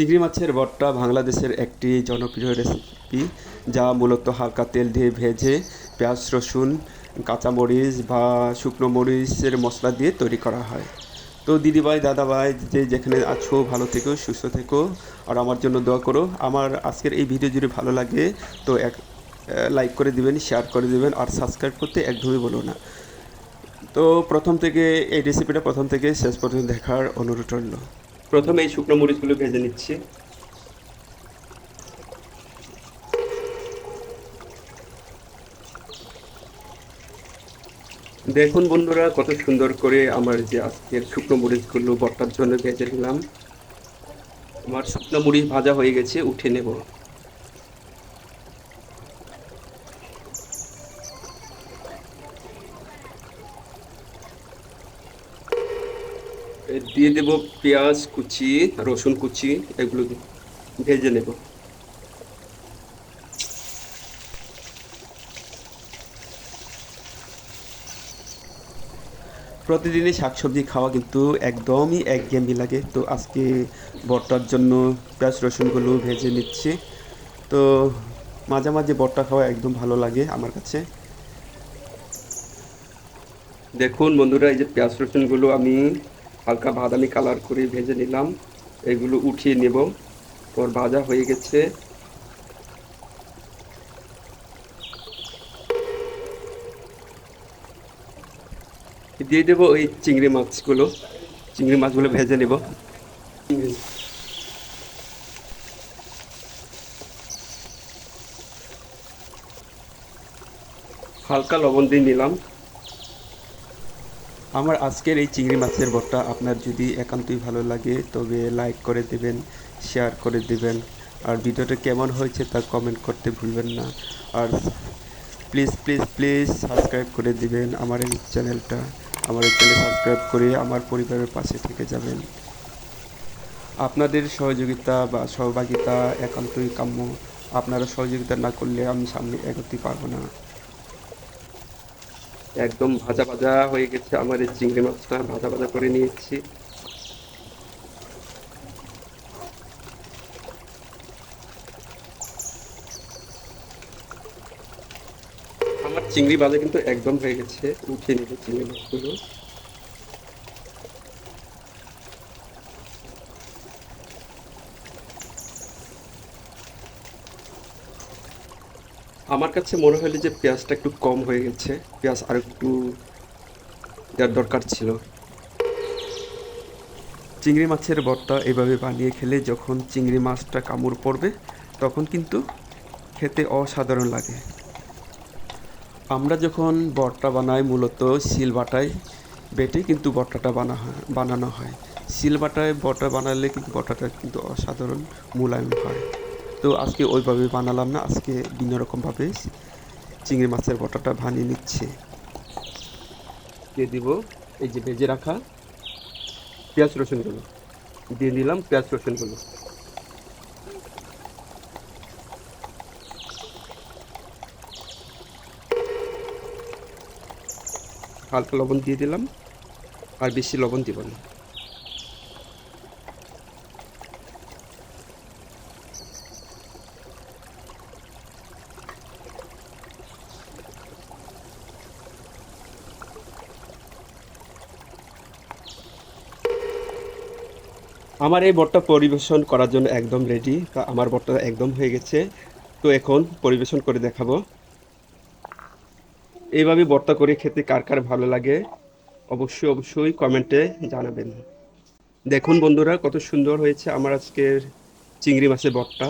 চিংড়ি মাছের ভর্তা বাংলাদেশের একটি জনপ্রিয় রেসিপি যা মূলত হালকা তেল দিয়ে ভেজে পেঁয়াজ, রসুন, কাঁচামরিচ বা শুকনো মরিচের মশলা দিয়ে তৈরি করা হয়। তো দিদিভাই, দাদাভাই, যে যেখানে আছো, ভালো থেকো, সুস্থ থেকো। আর আমার জন্য দোয়া করো। আমার আজকের এই ভিডিও যদি ভালো লাগে, তো এক লাইক করে দিবেন শেয়ার করে দিবেন, আর সাবস্ক্রাইব করতে একদমই বলো না। তো প্রথম থেকে, এই রেসিপিটা প্রথম থেকে শেষ পর্যন্ত দেখার অনুরোধ রইল। প্রথমে এই শুকনো মরিচগুলো ভেজে নিচ্ছি। দেখুন বন্ধুরা, কত সুন্দর করে আমার যে আজকের শুকনো মরিচগুলো বট্টার জন্য ভেজে নিলাম। আমার শুকনো মরিচ ভাজা হয়ে গেছে, উঠে নেব। দিয়ে দেব পেঁয়াজ কুচি, রসুন কুচি, এগুলো ভেজে নেব। প্রতিদিনই শাকসবজি খাওয়া কিন্তু একদমই একঘেয়েমি লাগে। তো আজকে বট্টার জন্য পেঁয়াজ, রসুনগুলো ভেজে নিচ্ছি। তো মাঝে মাঝে বট্টা খাওয়া একদম ভালো লাগে আমার কাছে। দেখুন বন্ধুরা, এই যে পেঁয়াজ, রসুনগুলো আমি হালকা বাদামি কালার করে ভেজে নিলাম। এগুলো উঠিয়ে নেব। ওর ভাজা হয়ে গেছে। দিয়ে দেবো ওই চিংড়ি মাছগুলো। চিংড়ি মাছগুলো ভেজে নেব। হালকা লবণ দিয়ে নিলাম। আমার আজকের এই চিংড়ি মাছের ভর্তা আপনার যদি একান্তই ভালো লাগে, তবে লাইক করে দেবেন শেয়ার করে দেবেন। আর ভিডিওটা কেমন হয়েছে তা কমেন্ট করতে ভুলবেন না। আর প্লিজ প্লিজ প্লিজ সাবস্ক্রাইব করে দিবেন আমার এই চ্যানেলটা আমার এই চ্যানেল সাবস্ক্রাইব করে আমার পরিবারের পাশে থেকে যাবেন। আপনাদের সহযোগিতা বা সহভাগিতা একান্তই কাম্য। আপনারা সহযোগিতা না করলে আমি সামনে এগোতে পারব না। একদম ভাজা ভাজা হয়ে গেছে আমার এই চিংড়ি মাছটা। ভাজা ভাজা করে নিয়েছি। আমার চিংড়ি ভাজা কিন্তু একদম হয়ে গেছে। উঠিয়ে নিয়েছে চিংড়ি মাছগুলো। আমার কাছে মনে হলো যে পেঁয়াজটা একটু কম হয়ে গেছে, পেঁয়াজ আর একটু দেওয়ার দরকার ছিল। চিংড়ি মাছের ভর্তা এভাবে বানিয়ে খেলে যখন চিংড়ি মাছটা কামড় পড়বে, তখন কিন্তু খেতে অসাধারণ লাগে। আমরা যখন ভর্তা বানাই, মূলত শিল বাটায় বেটে কিন্তু ভর্তাটা বানা হয়, বানানো হয়। শিল বাটায় ভর্তা বানালে কিন্তু ভর্তাটা কিন্তু অসাধারণ মোলায়েম হয়। তো আজকে ওইভাবে বানালাম না, আজকে বিভিন্ন রকমভাবে চিংড়ি মাছের বটাটা বানিয়ে নিচ্ছে। দিয়ে দিব এই যে ভেজে রাখা পেঁয়াজ রসুনগুলো। দিয়ে দিলাম পেঁয়াজ রসুনগুলো। হালকা লবণ দিয়ে দিলাম, আর বেশি লবণ দিব না। আমার এই বটটা পরিবেশন করার জন্য একদম রেডি আমার বটটা একদম হয়ে গেছে। তো এখন পরিবেশন করে দেখাবো। এইভাবে বটটা করে খেতে কার কার ভালো লাগে, অবশ্যই অবশ্যই কমেন্টে জানাবেন। দেখুন বন্ধুরা, কত সুন্দর হয়েছে আমার আজকের চিংড়ি মাছের বটটা।